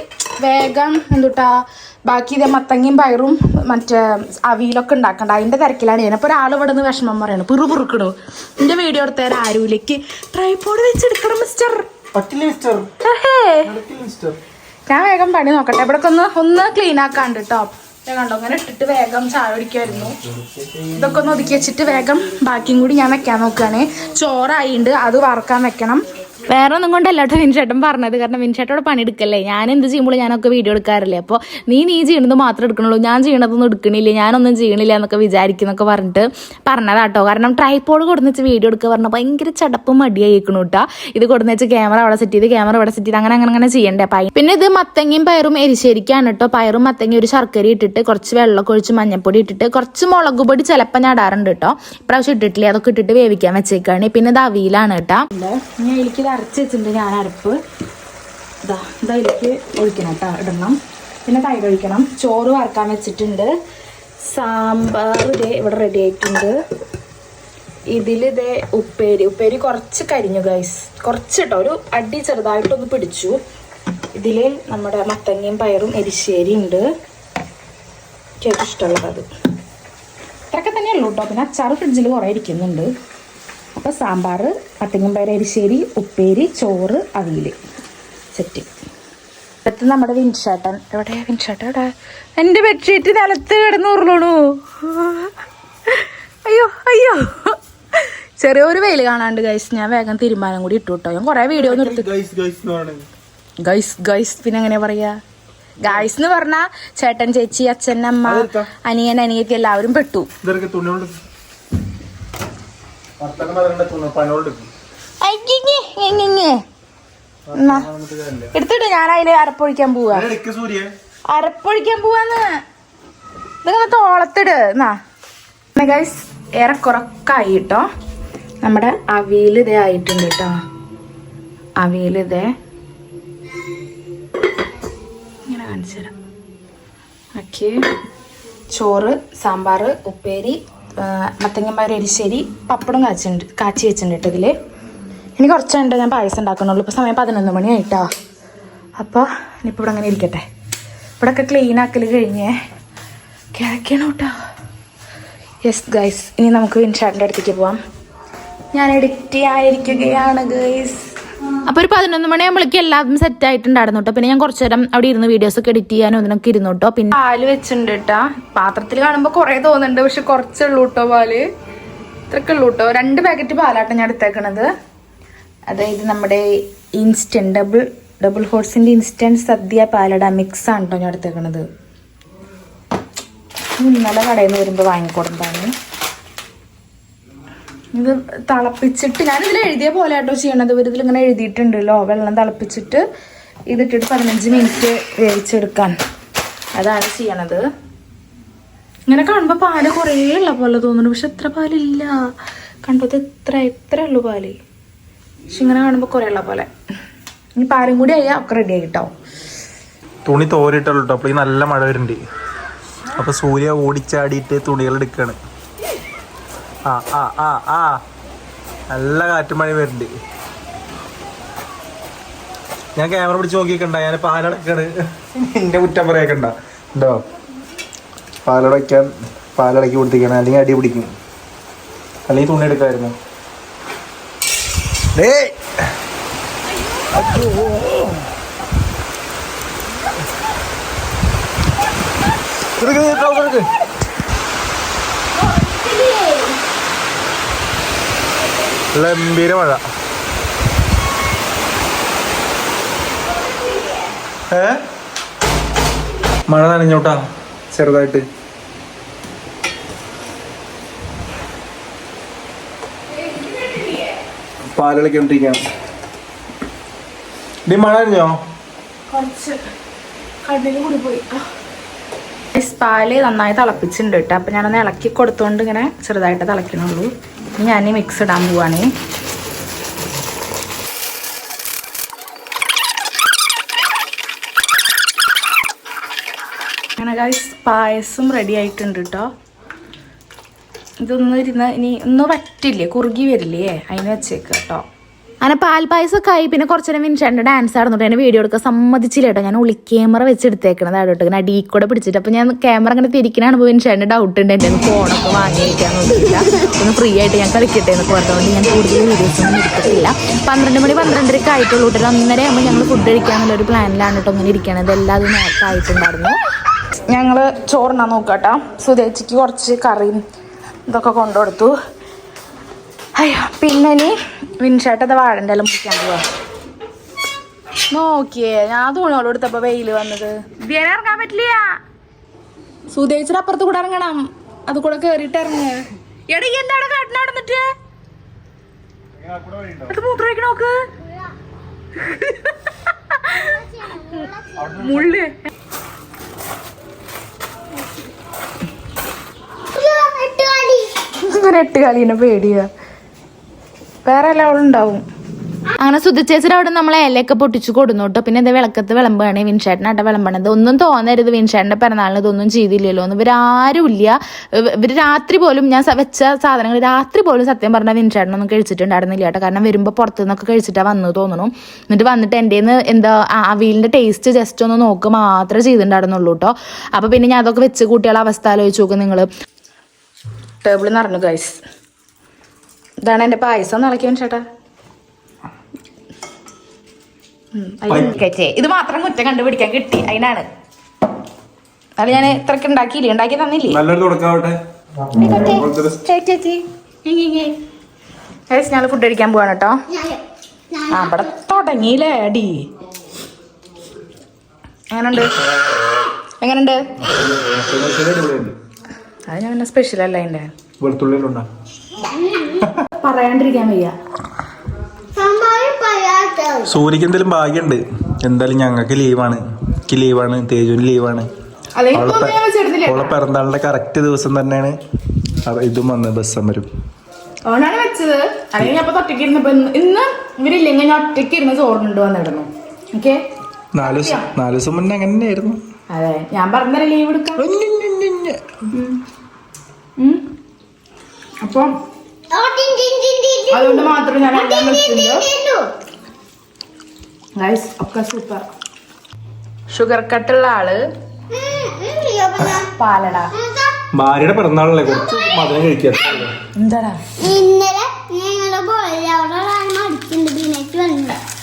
വേഗം എന്തുട്ടാ ബാക്കി ഇതേ മത്തങ്ങയും പയറും മറ്റേ അവിയിലൊക്കെ ഉണ്ടാക്കണ്ട. അതിന്റെ തിരക്കിലാണ്. ഞാൻ അപ്പോൾ ഒരാൾ ഇവിടെ നിന്ന് വിഷമം പറയണം. പിറു പിറുക്കണു. എന്റെ വീഡിയോ എടുത്തേരാ ആരൂലേക്ക് ട്രൈപോഡ് വെച്ചെടുക്കണം മിസ്റ്റർ ഞാൻ വേഗം പണി നോക്കട്ടെ. ഇവിടെ ഒന്ന് ഒന്ന് ക്ലീൻ ആക്കാണ്ട് കേട്ടോ കണ്ടോ? അങ്ങനെ ഇട്ടിട്ട് വേഗം ചായ കുടിക്കുമായിരുന്നു ഇതൊക്കെ ഒന്ന് ഒതുക്കി വെച്ചിട്ട് വേഗം ബാക്കിയും കൂടി ഞാൻ വെക്കാൻ നോക്കുകയാണ് ചോറായിണ്ട് അത് വറക്കാൻ വെക്കണം. വേറെ ഒന്നും കൊണ്ടല്ല കേട്ടോ വിൻചേട്ടൻ പറഞ്ഞത്. കാരണം വിൻചേട്ടോട് പണിയെടുക്കല്ലേ. ഞാൻ എന്ത് ചെയ്യുമ്പോൾ ഞാനൊക്കെ വീഡിയോ എടുക്കാറില്ലേ. അപ്പോൾ നീ നീ ചെയ്യണത് മാത്രമേ എടുക്കണുള്ളൂ. ഞാൻ ചെയ്യണതൊന്നും എടുക്കണില്ല. ഞാനൊന്നും ചെയ്യണില്ല എന്നൊക്കെ വിചാരിക്കുന്നൊക്കെ പറഞ്ഞിട്ട് പറഞ്ഞതാട്ടോ. കാരണം ട്രൈപ്പോഡ് വെച്ച് വീഡിയോ എടുക്കുക പറഞ്ഞാൽ ഭയങ്കര ചടപ്പും മടിയായിരിക്കണം കേട്ടോ ഇത് കൊടുന്ന് വെച്ച് ക്യാമറ അവിടെ സെറ്റ് ചെയ്ത് ക്യാമറ അവിടെ സെറ്റ് ചെയ്ത് അങ്ങനെ അങ്ങനെ അങ്ങനെ ചെയ്യണ്ടേ. അപ്പം പിന്നെ ഇത് മത്തങ്ങയും പയറും എരിശ്ശേരിക്കാണ് കേട്ടോ പയറും മത്തങ്ങയും ഒരു ശർക്കര ഇട്ടിട്ട് കുറച്ച് വെള്ളമൊക്കെ ഒഴിച്ച് മഞ്ഞപ്പൊടി ഇട്ടിട്ട് കുറച്ച് മുളക് പൊടി ചിലപ്പോൾ ഞാൻ ഇടാറുണ്ട് കേട്ടോ ഇപ്രാവശ്യം ഇട്ടിട്ടില്ലേ. അതൊക്കെ ഇട്ടിട്ട് വേവിക്കാൻ വെച്ചേക്കാണ്. പിന്നെ ഇത് അവിയിലാണ് കേട്ടോ അരച്ച് വെച്ചിട്ടുണ്ട് ഞാൻ അരപ്പ്. ഇതാ ഇതാ ഇതിലേക്ക് ഒഴിക്കണം കേട്ടോ ഇടണം. പിന്നെ തൈര് ഒഴിക്കണം. ചോറ് വറക്കാൻ വെച്ചിട്ടുണ്ട്. സാമ്പാർ ഇതേ ഇവിടെ റെഡി ആയിട്ടുണ്ട്. ഇതിൽ ഇതേ ഉപ്പേരി ഉപ്പേരി കുറച്ച് കരിഞ്ഞു ഗൈസ് കുറച്ച് കേട്ടോ ഒരു അടി ചെറുതായിട്ടൊന്ന് പിടിച്ചു. ഇതിൽ നമ്മുടെ മത്തങ്ങയും പയറും എരിശ്ശേരി ഉണ്ട്. എനിക്ക് ഏറ്റവും ഇഷ്ടമുള്ളത്. അത് ഇത്രയൊക്കെ തന്നെയുള്ളൂ കേട്ടോ. പിന്നെ അച്ചാർ ഫ്രിഡ്ജിൽ കുറേ ഇരിക്കുന്നുണ്ട്. അപ്പോൾ സാമ്പാർ മത്തങ്ങയും പയർ എരിശ്ശേരി ഉപ്പേരി ചോറ് അവിയൽ സെറ്റ് ഇപ്പത്തെ നമ്മുടെ വിൻഷാട്ടൻ. എവിടെ വിൻഷാട്ടൻ എവിടെ എന്റെ ബെഡ്ഷീറ്റ് നിലത്ത് കിടന്ന് ഉരുളണു. അയ്യോ അയ്യോ. ചെറിയൊരു വെയിൽ കാണാണ്ട് ഗൈസ് ഞാൻ വേഗം തീരുമാനം കൂടി ഇട്ടു കേട്ടോ. ഞാൻ കുറേ വീഡിയോ ഒന്നും എടുത്ത് ഗൈസ് ഗൈസ് പിന്നെ എങ്ങനെ പറയാ? ഗൈസ് എന്ന് പറഞ്ഞാ ചേട്ടൻ ചേച്ചി അച്ഛൻ അമ്മ അനിയൻ അനിയത്തി എല്ലാവരും പെട്ടു. വർത്തമാനം പറയണ്ട തുണി എടുത്തിട്ട് ഞാൻ അതിൽ അരപ്പൊഴിക്കാൻ പോവാ. അരപ്പൊഴിക്കാൻ പോവാന്ന്. നിങ്ങൾ തോളത്തിട്. എന്നാ ഗൈസ് ഏറെക്കുറക്കായി കേട്ടോ നമ്മുടെ അവിയൽ ഇതേ ആയിട്ടുണ്ട് കേട്ടോ അവിയൽ ഇതേ. ഇങ്ങനെ കാണിച്ചു തരാം. ഓക്കെ. ചോറ് സാമ്പാർ ഉപ്പേരി മത്തങ്ങന്മാർ എരിശ്ശേരി പപ്പടം കാച്ചിട്ടുണ്ട് കാച്ചി വെച്ചിട്ടുണ്ട് ഇതിൽ ഇനി കുറച്ചുണ്ട് ഞാൻ പായസം ഉണ്ടാക്കണുള്ളൂ. ഇപ്പോൾ സമയം പതിനൊന്ന് മണിയായിട്ടോ അപ്പോൾ ഇനിയിപ്പോൾ ഇവിടെ അങ്ങനെ ഇരിക്കട്ടെ. ഇവിടെയൊക്കെ ക്ലീൻ ആക്കൽ കഴിഞ്ഞേ കിഴക്കണം കേട്ടോ. യെസ് ഗൈസ് ഇനി നമുക്ക് വിൻഷാട്ടിന്റെ അടുത്തേക്ക് പോവാം. ഞാൻ എഡിറ്റ് ആയിരിക്കുകയാണ് ഗൈസ് അപ്പോൾ ഒരു പതിനൊന്ന് മണിയാകുമ്പോഴേക്കും എല്ലാവരും സെറ്റ് ആയിട്ടുണ്ടായിരുന്നു കേട്ടോ പിന്നെ ഞാൻ കുറച്ചു നേരം അവിടെ ഇരുന്ന് വീഡിയോസ് ഒക്കെ എഡിറ്റ് ചെയ്യാനും ഇതിനൊക്കെ ഇരുന്നു കേട്ടോ പിന്നെ പാൽ വെച്ചിട്ടുണ്ട് പാത്രത്തിൽ കാണുമ്പോൾ കുറേ തോന്നുന്നുണ്ട്. പക്ഷെ കുറച്ചുള്ളൂ കേട്ടോ പാൽ. ഇത്രയൊക്കെ ഉള്ളൂ കേട്ടോ രണ്ട് പാക്കറ്റ് പാലാട്ടോ ഞാൻ എടുത്തേക്കണത്. അതായത് നമ്മുടെ ഇൻസ്റ്റന്റ് ഡബിൾ ഡബിൾ ഹോഴ്സിന്റെ ഇൻസ്റ്റന്റ് സദ്യ പാലട മിക്സ് ആണ് കേട്ടോ ഞാൻ എടുത്തേക്കണത്. ഇന്നലെ കടയിൽ നിന്ന് വരുമ്പോൾ വാങ്ങിക്കൊടുത്താണ് ഇത് തിളപ്പിച്ചിട്ട് ഞാനിതിൽ എഴുതിയ പോലെ കേട്ടോ ചെയ്യണത്. ഒരു ഇതിലിങ്ങനെ എഴുതിയിട്ടുണ്ടല്ലോ. വെള്ളം തിളപ്പിച്ചിട്ട് ഇതിട്ടിട്ട് പതിനഞ്ച് മിനിറ്റ് വേവിച്ചെടുക്കാൻ. അതാണ് ചെയ്യണത്. ഇങ്ങനെ കാണുമ്പോൾ പാൽ കുറേ ഉള്ള പോലെ തോന്നുന്നു. പക്ഷെ എത്ര പാലില്ല. കണ്ടോ എത്ര എത്ര ഉള്ളു പാൽ? പക്ഷെ ഇങ്ങനെ കാണുമ്പോൾ കുറേ ഉള്ള പോലെ. ഇനി പാലും കൂടി ആയാൽ ഒക്കെ റെഡി ആയി കേട്ടോ തുണി തോരിട്ടുള്ളൂ കേട്ടോ അപ്പോൾ ഈ നല്ല മഴ വരുന്നുണ്ട്. അപ്പോൾ സൂര്യ ഓടിച്ചാടിയിട്ട് തുണികൾ എടുക്കാണ് ആ ആ ആ ആ. നല്ല കാറ്റും മഴ വരുന്നുണ്ട്. ഞാൻ ക്യാമറ പിടിച്ച് നോക്കിക്കണ്ട ഞാൻ പാലടക്കാണ് എന്റെ കുറ്റം പറയക്കണ്ട. ഉണ്ടോ പാലടയ്ക്കാൻ പാലടക്കി കൊടുത്തിരിക്കണം അല്ലെങ്കിൽ അടി പിടിക്കും. അല്ലെങ്കിൽ തുണി എടുക്കായിരുന്നു. എടുക്ക്, ഗംഭീര മഴ. ഏ? മഴ നനഞ്ഞോട്ടാ ചെറുതായിട്ട്. പാലളിക്കൊണ്ടിരിക്കണം ഡി മഴ ഗൈസ്, പാൽ നന്നായി തിളപ്പിച്ചിട്ടുണ്ട് കേട്ടോ. അപ്പം ഞാനൊന്ന് ഇളക്കി കൊടുത്തോണ്ട് ഇങ്ങനെ ചെറുതായിട്ട് തിളക്കണുള്ളൂ ഞാൻ മിക്സ് ഇടാൻ പോവാണ്. അങ്ങനെ ഗൈസ് പായസം റെഡി ആയിട്ടുണ്ട് കേട്ടോ ഇതൊന്നും ഇരുന്ന് ഇനി ഒന്നും പറ്റില്ലേ? കുറുകി വരില്ലേ? അതിന് വെച്ചേക്ക് കേട്ടോ അങ്ങനെ പാൽപ്പായസമൊക്കെ ആയി പിന്നെ കുറച്ചു നേരം വിൻഷാന്റെ ഡാൻസ് ആടുന്നുണ്ട്. എന്നെ വീഡിയോ എടുക്കാൻ സമ്മതിച്ചില്ല കേട്ടോ. ഞാൻ ഒളി ക്യാമറ വെച്ച് എടുത്തേക്കണത് കേട്ടോ. ഇങ്ങനെ അടിയിൽ കൂടെ പിടിച്ചിട്ട്. അപ്പോൾ ഞാൻ ക്യാമറ അങ്ങനെ തിരിക്കണാണ് ഇപ്പോൾ വിൻഷാന്റെ ഡൗട്ട് ഉണ്ട് എന്റെ ഫോണൊക്കെ വാങ്ങിയിരിക്കാനൊന്നുമില്ല ഒന്ന് ഫ്രീ ആയിട്ട് ഞാൻ കളിക്കട്ടെ എന്നൊക്കെ പറഞ്ഞതുകൊണ്ട് ഞാൻ കൂടുതൽ വീഡിയോസ് ഒന്നും എടുത്തിട്ടില്ല. പന്ത്രണ്ട് മണി പന്ത്രണ്ടരക്ക് ആയിട്ടുള്ളൂ കേട്ടോ. അന്നേരം ആകുമ്പോൾ ഞങ്ങൾ ഫുഡ് കഴിക്കാന്നുള്ള ഒരു പ്ലാനിലാണ് കേട്ടോ ഇങ്ങനെ ഇരിക്കണത്. എല്ലാം നേരത്തെ ആയിട്ടുണ്ടായിരുന്നു ഞങ്ങൾ ചോറിനാ കേട്ടോ സുതേച്ചിക്ക് കുറച്ച് കറിയും ഇതൊക്കെ കൊണ്ടുകൊടുത്തു. അയ്യോ പിന്നെ ഇനി വിൻഷേട്ടത് വാഴന്റെ എല്ലാം മുറിക്കാൻ പോവാ. നോക്കിയേ ഞാൻ തുണിയോട് എടുത്തപ്പോ വെയിൽ വന്നത്. ഇതിനെ ഇറങ്ങാൻ പറ്റില്ല. സുതേച്ചിട്ട് അപ്പുറത്ത് കൂടെ ഇറങ്ങണം. അത് കൂടെ കേറിയിട്ട് ഇറങ്ങ. എടാ എന്താണ് കാട്ടിന് നടന്നിട്ട് അത് മൂത്രമൊഴിക്ക് നോക്ക് മുള്ള്. എട്ട് കളി ഇങ്ങനെ എട്ട് കാലീനെ പേടിയാ. വേറെ എല്ലാം ഉണ്ടാവും. അങ്ങനെ സുധിച്ചേച്ചിയുടെ അവിടെ നമ്മളെ ഇലയൊക്കെ പൊട്ടിച്ചു കൊടുന്നു കേട്ടോ. പിന്നെ എന്താ വിളക്കത്ത് വിളമ്പാണ് വിൻഷേട്ടനായിട്ട് വിളമ്പണത്. ഒന്നും തോന്നരുത് വിൻഷേട്ടന്റെ പിറന്നാളിന് ഇതൊന്നും ചെയ്തില്ലല്ലോ എന്ന്. ഇവരാരും ഇല്ല ഇവർ രാത്രി പോലും ഞാൻ വെച്ച സാധനങ്ങൾ രാത്രി പോലും സത്യം പറഞ്ഞാൽ വിൻഷേട്ടനൊന്നും കഴിച്ചിട്ടുണ്ടായിരുന്നില്ല കേട്ടോ. കാരണം വരുമ്പോൾ പുറത്തു നിന്നൊക്കെ കഴിച്ചിട്ടാണ് വന്നു തോന്നുന്നു എന്നിട്ട് വന്നിട്ട് എന്റെ എന്താ ആ അവിയലിന്റെ ടേസ്റ്റ് ജസ്റ്റ് ഒന്ന് നോക്കുക മാത്രമേ ചെയ്തിട്ടുണ്ടായിരുന്നുള്ളൂ കേട്ടോ. അപ്പോൾ പിന്നെ ഞാൻ അതൊക്കെ വെച്ച് കൂട്ടിയുള്ള അവസ്ഥ ആലോചിച്ച് നോക്കും നിങ്ങൾ ടേബിൾ നിറഞ്ഞു ഗൈസ് ഇതാണ് എന്റെ പായസം നിളയ്ക്കാൻ ചേട്ടാ ഇത് മാത്രം കുറ്റം കണ്ടുപിടിക്കാൻ കിട്ടി അതിനാണ്. അത് ഞാൻ ഇത്രക്ക് ഉണ്ടാക്കിയില്ലേ? ഉണ്ടാക്കി തന്നില്ലേ? നല്ലൊരു തുടക്കാവട്ടെ. ചേച്ചി ഞങ്ങൾ ഫുഡ് കഴിക്കാൻ പോവാണ് കേട്ടോ. അവിടെ തുടങ്ങിയില്ലേ അടി. എങ്ങനുണ്ട്? എങ്ങനുണ്ട്? അത് ഞാൻ സ്പെഷ്യൽ അല്ല അതിന്റെ പറയാണ്ടിരിക്കാൻ വയ്യ. സൂര്യക്ക് എന്തെങ്കിലും ഭാഗ്യമുണ്ട് എന്തായാലും ഞങ്ങൾക്ക് ലീവാണ്. എനിക്ക് ലീവാണ്. തേജുവിന് ലീവാണ്. അവളെ പിറന്നാളിന്റെ കറക്റ്റ് ദിവസം തന്നെയാണ്. ഇതും വന്ന് ബസ് സമരം ഓണാണ് വെച്ചത്. അല്ലെങ്കിൽ ഞാൻ അപ്പൊ ഒറ്റയ്ക്ക് ഇരുന്നപ്പോ ഇന്ന് ഇന്ന് ഇവരില്ലെങ്കിൽ ഞാൻ ഒറ്റയ്ക്ക് ഇരുന്ന് ചോറിനുണ്ട് വന്നിടുന്നു. ഓക്കെ? നാല് ദിവസം നാല് ദിവസം മുന്നേ അങ്ങനെ തന്നെയായിരുന്നു അതെ. ഞാൻ പറഞ്ഞ ലീവ് എടുക്കാം. അപ്പം അതുകൊണ്ട് മാത്രം ഞാൻ എല്ലാം വെച്ചിട്ടുണ്ട്. ഗൈസ് ഒക്കെ സൂപ്പർ ഷുഗർ കട്ടുള്ള ആൾ പാലട? ഭാര്യയുടെ പിറന്നാളല്ലേ കുറച്ച് മധുരം കഴിക്കാൻ എന്താടാ? ഇന്നലെ ഞങ്ങളുടെ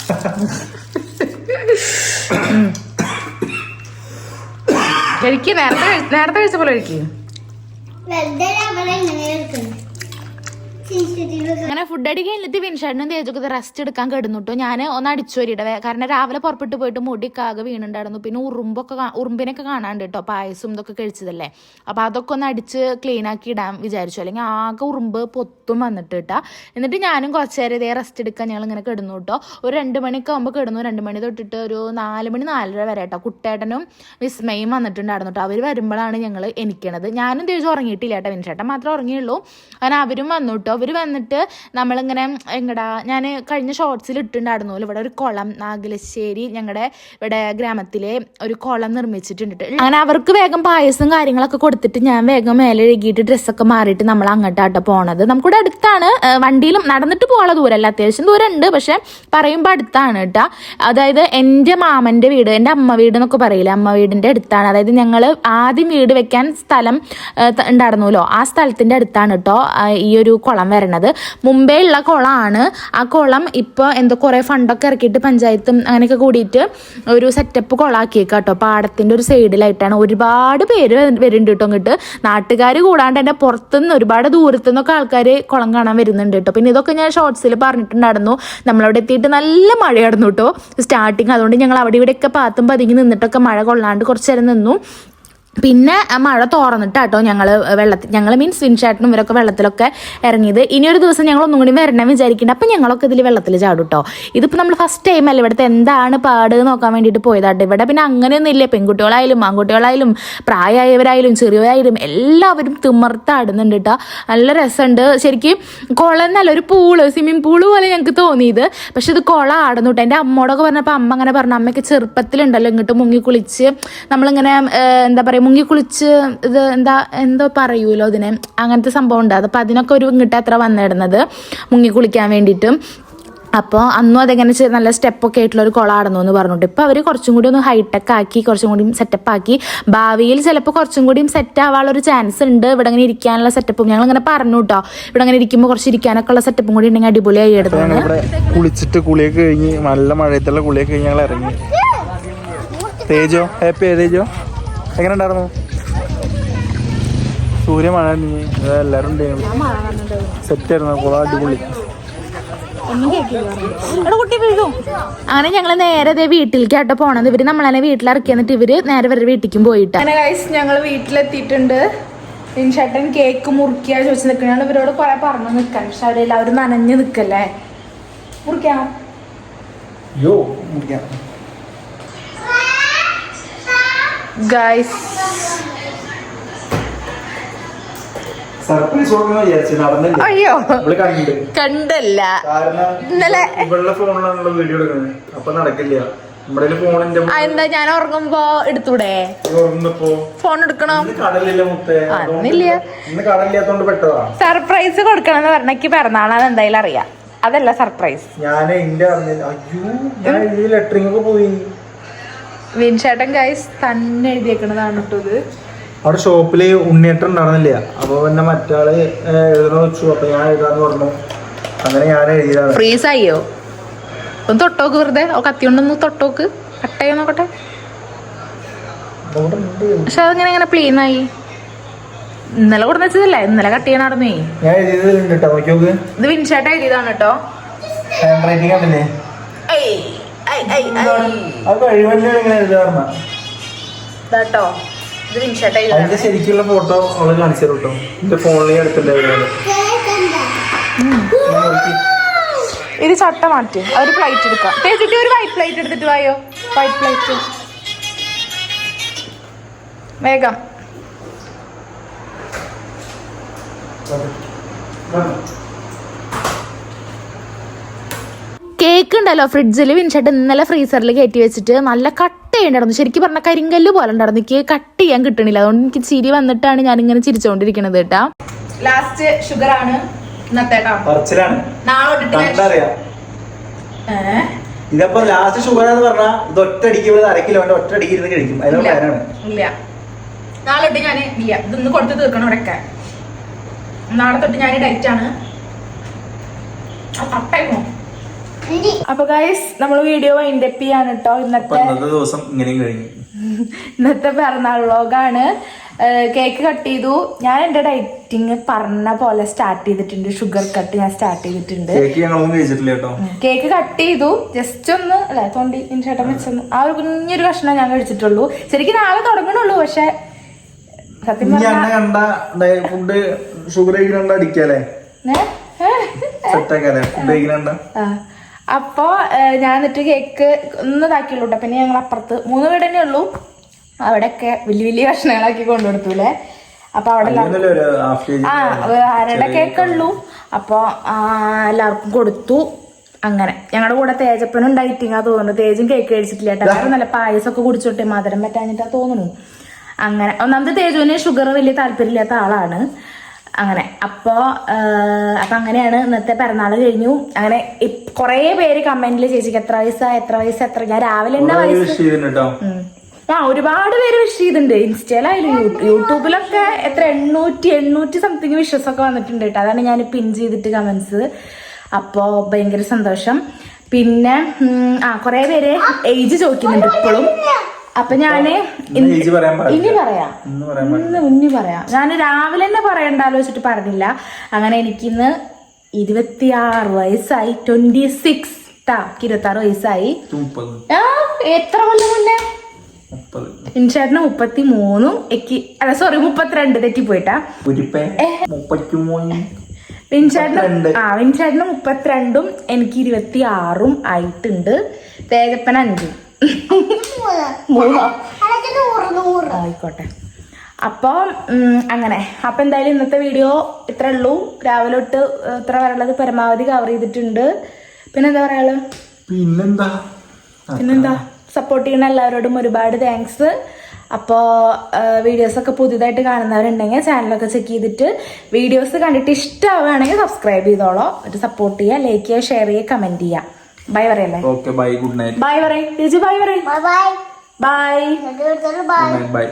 കഴിക്ക് നേരത്തെ നേരത്തെ കഴിച്ച പോലെ കഴിക്കും. വെറുതെ അവിടെ ഇങ്ങനെ എടുക്കുന്നു സെൻസിറ്റീവ് അങ്ങനെ ഫുഡ് അടി കഴിഞ്ഞിട്ട് വിൻഷാടിനും തേജൊക്കെ റെസ്റ്റ് എടുക്കാൻ കിടന്നുട്ടോ. ഞാൻ ഒന്ന് അടിച്ചോരിയുടെ. കാരണം രാവിലെ പുറപ്പെട്ട് പോയിട്ട് മുടി കാക വീണുണ്ടായിരുന്നു. പിന്നെ ഉറുമ്പൊക്കെ ഉറുമ്പിനൊക്കെ കാണാണ്ട് കേട്ടോ പായസം ഇതൊക്കെ കഴിച്ചതല്ലേ. അപ്പോൾ അതൊക്കെ ഒന്ന് അടിച്ച് ക്ലീൻ ആക്കി ഇടാൻ വിചാരിച്ചു. അല്ലെങ്കിൽ ആകെ ഉറുമ്പ് പൊത്തും വന്നിട്ട് കേട്ടാ എന്നിട്ട് ഞാനും കുറച്ച് നേരം ഇതേ റെസ്റ്റ് എടുക്കാൻ ഞങ്ങൾ ഇങ്ങനെ കിടന്നു കേട്ടോ ഒരു രണ്ട് മണിയൊക്കെ ആകുമ്പോൾ കിടന്നു. രണ്ട് മണി തൊട്ടിട്ട് ഒരു നാല് മണി നാലര വരെ കേട്ടോ കുട്ടേട്ടനും വിസ്മയും വന്നിട്ടുണ്ടായിരുന്നു കേട്ടോ അവർ വരുമ്പോഴാണ് ഞങ്ങൾ എനിക്കണത് ഞാനും തേജ് ഉറങ്ങിയിട്ടില്ല കേട്ടോ വിൻഷേട്ടൻ മാത്രമേ ഉറങ്ങിയുള്ളൂ. അങ്ങനെ അവരും വന്നു കേട്ടോ അവർ വന്നിട്ട് നമ്മളിങ്ങനെ എങ്ങടാ ഞാൻ കഴിഞ്ഞ ഷോർട്സിൽ ഇട്ടിട്ടുണ്ടായിരുന്നു ഇവിടെ ഒരു കുളം നാഗലശ്ശേരി ഞങ്ങളുടെ ഇവിടെ ഗ്രാമത്തിലെ ഒരു കുളം നിർമ്മിച്ചിട്ടുണ്ട്. അങ്ങനെ അവർക്ക് വേഗം പായസം കാര്യങ്ങളൊക്കെ കൊടുത്തിട്ട് ഞാൻ വേഗം മേലെ എഴുകിയിട്ട് ഡ്രസ്സൊക്കെ മാറിയിട്ട് നമ്മൾ അങ്ങോട്ടാട്ടോ പോണത്. നമുക്കിവിടെ അടുത്താണ് വണ്ടിയിലും നടന്നിട്ട് പോകാനുള്ള ദൂരമല്ല അത്യാവശ്യം ദൂരം ഉണ്ട് പക്ഷെ പറയുമ്പോൾ അടുത്താണ് കേട്ടോ അതായത് എന്റെ മാമന്റെ വീട് എന്റെ അമ്മ വീട് എന്നൊക്കെ പറയില്ല? അമ്മ വീടിന്റെ അടുത്താണ്. അതായത് ഞങ്ങൾ ആദ്യം വീട് വെക്കാൻ സ്ഥലം ഉണ്ടായിരുന്നല്ലോ. ആ സ്ഥലത്തിന്റെ അടുത്താണ് കേട്ടോ ഈ ഒരു കുളം വരണത്. മുമ്പേ ഉള്ള കുളമാണ്. ആ കുളം ഇപ്പോൾ എന്തോ കുറേ ഫണ്ടൊക്കെ ഇറക്കിയിട്ട് പഞ്ചായത്തും അങ്ങനെയൊക്കെ കൂടിയിട്ട് ഒരു സെറ്റപ്പ് കുളമാക്കിയേക്കാം കേട്ടോ പാടത്തിന്റെ ഒരു സൈഡിലായിട്ടാണ് ഒരുപാട് പേര് വരുന്നുണ്ട് കേട്ടോ ഇങ്ങോട്ട്. നാട്ടുകാർ കൂടാണ്ട് തന്നെ പുറത്തുനിന്ന് ഒരുപാട് ദൂരത്തു നിന്നൊക്കെ ആൾക്കാർ കുളം കാണാൻ വരുന്നുണ്ട് കേട്ടോ. പിന്നെ ഇതൊക്കെ ഞാൻ ഷോർട്സിൽ പറഞ്ഞിട്ടുണ്ടായിരുന്നു. നമ്മളവിടെ എത്തിയിട്ട് നല്ല മഴയായിരുന്നു കേട്ടോ. സ്റ്റാർട്ടിങ് അതുകൊണ്ട് ഞങ്ങൾ അവിടെ ഇവിടെയൊക്കെ പാത്തും പതുങ്ങി നിന്നിട്ടൊക്കെ മഴ കൊള്ളാണ്ട് കുറച്ച് നേരം നിന്നു. പിന്നെ മഴ തോർന്നിട്ടാട്ടോ ഞങ്ങൾ വെള്ളത്തിൽ ഞങ്ങൾ മീൻസ് വിൻഷാട്ടിനും ഇവരൊക്കെ വെള്ളത്തിലൊക്കെ ഇറങ്ങിയത്. ഇനിയൊരു ദിവസം ഞങ്ങൾ ഒന്നും കൂടി വരണം വിചാരിക്കുന്നുണ്ട് അപ്പം ഞങ്ങളൊക്കെ ഇതിൽ വെള്ളത്തിൽ ചാടും കേട്ടോ ഇതിപ്പോൾ നമ്മൾ ഫസ്റ്റ് ടൈം അല്ലേ ഇവിടുത്തെ എന്താണ് പാട് നോക്കാൻ വേണ്ടിയിട്ട് പോയതാട്ടോ. ഇവിടെ പിന്നെ അങ്ങനെയൊന്നും ഇല്ല. പെൺകുട്ടികളായാലും ആൺകുട്ടികളായാലും പ്രായമായവരായാലും ചെറിയവരായാലും എല്ലാവരും തിമർത്താടുന്നുണ്ട് കേട്ടോ നല്ല രസമുണ്ട് ശരിക്കും കുളം എന്നല്ല ഒരു പൂൾ സ്വിമ്മിംഗ് പൂൾ പോലെ ഞങ്ങൾക്ക് തോന്നിയത്. പക്ഷെ ഇത് കുളം ആടുന്നു കേട്ടോ എന്റെ അമ്മോടൊക്കെ പറഞ്ഞപ്പോൾ അമ്മ അങ്ങനെ പറഞ്ഞു അമ്മയ്ക്ക് ചെറുപ്പത്തിലുണ്ടല്ലോ ഇങ്ങോട്ട് മുങ്ങി കുളിച്ച് നമ്മളിങ്ങനെ എന്താ പറയുക മുങ്ങി കുളിച്ച് ഇത് എന്താ എന്തോ പറയൂലോ അതിനെ? അങ്ങനത്തെ സംഭവം ഉണ്ട് അതപ്പോൾ അതിനൊക്കെ ഒരു ഇങ്ങോട്ട് അത്ര വന്നിടുന്നത് മുങ്ങി കുളിക്കാൻ വേണ്ടിയിട്ടും. അപ്പോൾ അന്നും അതെങ്ങനെ ചെയ്ത് നല്ല സ്റ്റെപ്പൊക്കെ ആയിട്ടുള്ള ഒരു കുളമായിരുന്നു എന്ന് പറഞ്ഞിട്ട്. ഇപ്പോൾ അവർ കുറച്ചും കൂടി ഒന്ന് ഹൈടെക് ആക്കി കുറച്ചും കൂടി സെറ്റപ്പ് ആക്കി. ഭാവിയിൽ ചിലപ്പോൾ കുറച്ചും കൂടി സെറ്റ് ആവാനുള്ള ഒരു ചാൻസ് ഉണ്ട്. ഇവിടെ അങ്ങനെ ഇരിക്കാനുള്ള സെറ്റപ്പും ഞങ്ങൾ ഇങ്ങനെ പറഞ്ഞു കേട്ടോ ഇവിടെ അങ്ങനെ ഇരിക്കുമ്പോൾ കുറച്ച് ഇരിക്കാനൊക്കെ ഉള്ള സെറ്റപ്പും കൂടി ഉണ്ടെങ്കിൽ അടിപൊളിയായി എടുത്തു ഞങ്ങൾ കുളിച്ചിട്ട് കുളിയൊക്കെ കഴിഞ്ഞ് നല്ല മഴയത്തുള്ള കുളിയൊക്കെ കഴിഞ്ഞ് ഞങ്ങൾ ഇറങ്ങി. തേജോ ഹാപ്പി തേജോ? എങ്ങനെ ഉണ്ടായിരുന്നു സൂര്യ മഴ നീ എല്ലാരും സെറ്റ് ആയിരുന്നു കുളം അടിപൊളി. അങ്ങനെ ഞങ്ങൾ നേരെ വീട്ടിലേക്ക് വീട്ടിലേക്കാട്ടോ പോണത്. ഇവർ നമ്മളെ വീട്ടിലിറക്കി എന്നിട്ട് ഇവർ നേരെ വരെ വീട്ടിലേക്കും പോയിട്ട്. ഞങ്ങൾ ഞങ്ങൾ വീട്ടിലെത്തിയിട്ടുണ്ട് ചേട്ടൻ കേക്ക് മുറിക്കുക ചോദിച്ചു നിൽക്കണം ഞങ്ങൾ ഇവരോട് കുറെ പറഞ്ഞു നിൽക്കാൻ. പക്ഷെ അവരെല്ലാവരും നനഞ്ഞു നിൽക്കല്ലേ? മുറിക്കാം യോ മുറിക്കാം ഗൈസ് സർപ്രൈസ് അയ്യോ. കണ്ടല്ല. ഇന്നലെ ഇവളുടെ ഫോണിലാണല്ലോ വീഡിയോ എടുക്കുന്നത്. അപ്പൊ നടക്കില്ല. എന്താ ഞാൻ ഉറങ്ങുമ്പോ എടുത്തൂടെ? ഫോൺ എടുക്കണം. സർപ്രൈസ് കൊടുക്കണം എന്ന് പറഞ്ഞ പിറന്നാളാന്ന് എന്തായാലും അറിയാം. അതല്ല സർപ്രൈസ് ഞാൻ എന്റെ അയ്യോ ഞാൻ ലെറ്ററിംഗ് ഒക്കെ പോയി. വിൻചേട്ടൻ ഗൈസ് തന്നെ എഴുതിയേക്കണതാണ് കേട്ടോ ഇത്. അവിടെ ഷോപ്പിൽ ഉണ്ണിയേട്ടൻ ഉണ്ടായിരുന്നില്ല? അപ്പോൾ പിന്നെ മറ്റാൾ എഴുതണ വെച്ചു. അപ്പൊ ഞാൻ എഴുതാന്ന് പറഞ്ഞു. അങ്ങനെ ഞാൻ എഴുതിയതാണ്. ഫ്രീസ് ആയോ ഒന്ന് തൊട്ടോക്ക് വെറുതെ. ഓ കത്തി കൊണ്ടൊന്ന് തൊട്ടോക്ക്. കട്ടയോ നോക്കട്ടെ. പക്ഷെ അതിങ്ങനെ ഇങ്ങനെ പ്ലീൻ ആയി ഇന്നലെ കൊടുന്ന് വെച്ചതല്ലേ? ഇന്നലെ കട്ട് ചെയ്യാൻ നടന്നേ ഞാൻ എഴുതിയത് ഇത് വിൻചേട്ടൻ എഴുതിയതാണ് കേട്ടോ ഹാൻഡ് റൈറ്റിംഗ് കണ്ടില്ലേ ഇത് അതിന്റെ ശരിക്കുള്ള ഫോട്ടോ അവൾ കാണിച്ചു കേട്ടോ. എന്റെ ഫോണിൽ ഇത് ചട്ട മാറ്റി. ഒരു പ്ലേറ്റ് എടുക്കാം. തേച്ചിട്ട് ഒരു വൈറ്റ് പ്ലേറ്റ് എടുത്തിട്ട് വായോ? വൈറ്റ് പ്ലേറ്റ് വേഗം. കേക്ക് ഉണ്ടല്ലോ ഫ്രിഡ്ജിൽ വിൻഷട്ട് ഇന്നലെ ഫ്രീസറിൽ കയറ്റി വെച്ചിട്ട് നല്ല കട്ട് ചെയ്യണ്ടായിരുന്നു ശരിക്കും പറഞ്ഞ കരിങ്കല്ല് പോലെ ഉണ്ടായിരുന്നു. കേക്ക് കട്ട് ചെയ്യാൻ കിട്ടണില്ല. അതുകൊണ്ട് എനിക്ക് ചിരി വന്നിട്ടാണ് ഞാൻ ഇങ്ങനെ ചിരിച്ചുകൊണ്ടിരിക്കണത് കേട്ടാ. ലാസ്റ്റ് ഷുഗർ ആണ് ഇന്നത്തെ? ഇതപ്പോ ലാസ്റ്റ് ഷുഗർ എന്ന് പറഞ്ഞാൽ ഇത് ഒറ്റടിക്ക് ഇവിടെ അരക്കിലോ ഒറ്റയടിക്ക് ഇരുന്ന് കഴിക്കും. അതിനുള്ള. പ്ലാനാണ് ഇല്ല. നാളെ തൊട്ട് ഞാൻ ഇല്ല. ഇതൊന്ന് കൊടുത്ത് തീർക്കണം ഇവിടെയൊക്കെ. നാളെ തൊട്ട് ഞാൻ ഡയറ്റ് ആണ്. അപ്പൊ ഗൈസ് നമ്മൾ വീഡിയോ വൈൻഡ് അപ്പ് ചെയ്യാണ് കേട്ടോ ഇന്നത്തെ ഇന്നത്തെ ദിവസം ഇങ്ങനെയും കഴിഞ്ഞു. ഇന്നത്തെ പിറന്നാൾ വ്ളോഗാണ്. കേക്ക് കട്ട് ചെയ്തു. ഞാൻ എന്റെ ഡയറ്റിങ് പറഞ്ഞ പോലെ സ്റ്റാർട്ട് ചെയ്തിട്ടുണ്ട്. ഷുഗർ കട്ട് ഞാൻ സ്റ്റാർട്ട് ചെയ്തിട്ടുണ്ട്. കേക്ക് കേട്ടോ. കേക്ക് കട്ട് ചെയ്തു. ജസ്റ്റ് ഒന്ന് അല്ലെ തൊണ്ടി ചേട്ടൻ വെച്ചൊന്ന്. ആ ഒരു കുഞ്ഞൊരു കഷ്ണം ഞാൻ കഴിച്ചിട്ടുള്ളൂ. ശരിക്കും നാളെ തുടങ്ങണുള്ളൂ പക്ഷെ സത്യം ഇനി അണ്ണ കണ്ട ഫുഡ് ഷുഗർ അടിക്കാലേ ഫുഡ് കഴിക്കണ ആ. അപ്പോ ഞാൻ എന്നിട്ട് കേക്ക് ഒന്ന് ഇതാക്കിയുള്ളൂ കേട്ടോ പിന്നെ ഞങ്ങൾ അപ്പുറത്ത് മൂന്ന് വീട് തന്നെ ഉള്ളൂ. അവിടെയൊക്കെ വലിയ വലിയ കഷ്ണങ്ങളാക്കി കൊണ്ടുകൊടുത്തൂലേ? അപ്പൊ അവിടെ ആ ആരുടെ കേക്ക് ഉള്ളൂ. അപ്പോൾ എല്ലാവർക്കും കൊടുത്തു. അങ്ങനെ. ഞങ്ങളുടെ കൂടെ തേജപ്പനും ഉണ്ടായിട്ടിങ്ങാ തോന്നുന്നു. തേജും കേക്ക് കഴിച്ചിട്ടില്ല കേട്ടോ. വേറെ നല്ല പായസമൊക്കെ കുടിച്ചോട്ടെ. മധുരം പറ്റാഞ്ഞിട്ടാ തോന്നുന്നു. അങ്ങനെ. ഒന്നാമത് തേജുവിന് ഷുഗർ വലിയ താല്പര്യമില്ലാത്ത ആളാണ്. അങ്ങനെ. അപ്പോ അപ്പൊ അങ്ങനെയാണ് ഇന്നത്തെ പിറന്നാൾ കഴിഞ്ഞു. അങ്ങനെ കുറേ പേര് കമന്റിൽ ചേച്ചിക്ക് എത്ര വയസ്സാ എത്ര വയസ്സ് എത്ര ഞാൻ രാവിലെ എന്നാ വയസ്സ്. ആ ഒരുപാട് പേര് വിഷ് ചെയ്തിട്ടുണ്ട്. ഇൻസ്റ്റയിലായാലും യൂട്യൂബിലൊക്കെ എത്ര എണ്ണൂറ്റി എണ്ണൂറ്റി സംതിങ് വിഷസ് ഒക്കെ വന്നിട്ടുണ്ട് കേട്ടോ. അതാണ് ഞാൻ പിൻ ചെയ്തിട്ട് കമന്റ്സ് അപ്പോ ഭയങ്കര സന്തോഷം. പിന്നെ ആ കുറെ പേര് ഏജ് ചോദിക്കുന്നുണ്ട് ഇപ്പോഴും അപ്പൊ ഞാൻ. ഇനി പറയാം. ഇന്ന് ഉന്നി പറയാം. ഞാൻ രാവിലെ തന്നെ പറയണ്ടാലോ വെച്ചിട്ട് പറഞ്ഞില്ല. അങ്ങനെ എനിക്കിന്ന് ഇരുപത്തിയാറ് വയസ്സായി. ട്വന്റി സിക്സ് ടാ ഇരുപത്തി ആറ് വയസ്സായി ആ എത്ര കൊല്ലം മുന്നേ? ഇൻഷാട്ടിന് മുപ്പത്തി മൂന്നും എക്കി അല്ല സോറി മുപ്പത്തിരണ്ട് തെറ്റിപ്പോയിട്ടാ. വിൻചാട്ടിന് മുപ്പത്തിരണ്ട്. ആ വിൻചാട്ടിന് മുപ്പത്തിരണ്ടും എനിക്ക് ഇരുപത്തി ആറും ആയിട്ടുണ്ട്. തേജപ്പൻ അഞ്ചും. ആയിക്കോട്ടെ. അപ്പോൾ അങ്ങനെ. അപ്പൊ എന്തായാലും ഇന്നത്തെ വീഡിയോ ഇത്ര ഉള്ളൂ. രാവിലെ തൊട്ട് ഇത്ര വരെയുള്ളത് പരമാവധി കവർ ചെയ്തിട്ടുണ്ട്. പിന്നെന്താ പറയാൾ? പിന്നെന്താ? പിന്നെന്താ? സപ്പോർട്ട് ചെയ്യുന്ന എല്ലാവരോടും ഒരുപാട് താങ്ക്സ് അപ്പോൾ വീഡിയോസൊക്കെ പുതിയതായിട്ട് കാണുന്നവരുണ്ടെങ്കിൽ ചാനലൊക്കെ ചെക്ക് ചെയ്തിട്ട് വീഡിയോസ് കണ്ടിട്ട് ഇഷ്ടമാവുകയാണെങ്കിൽ സബ്സ്ക്രൈബ് ചെയ്തോളോ. ഒരു സപ്പോർട്ട് ചെയ്യുക ലൈക്ക് ചെയ്യുക ഷെയർ ചെയ്യുക കമന്റ് ചെയ്യുക. ബൈ പറയല്ലേ? Okay bye good night bye പറയ്. ബൈ പറയ്. Bye bye bye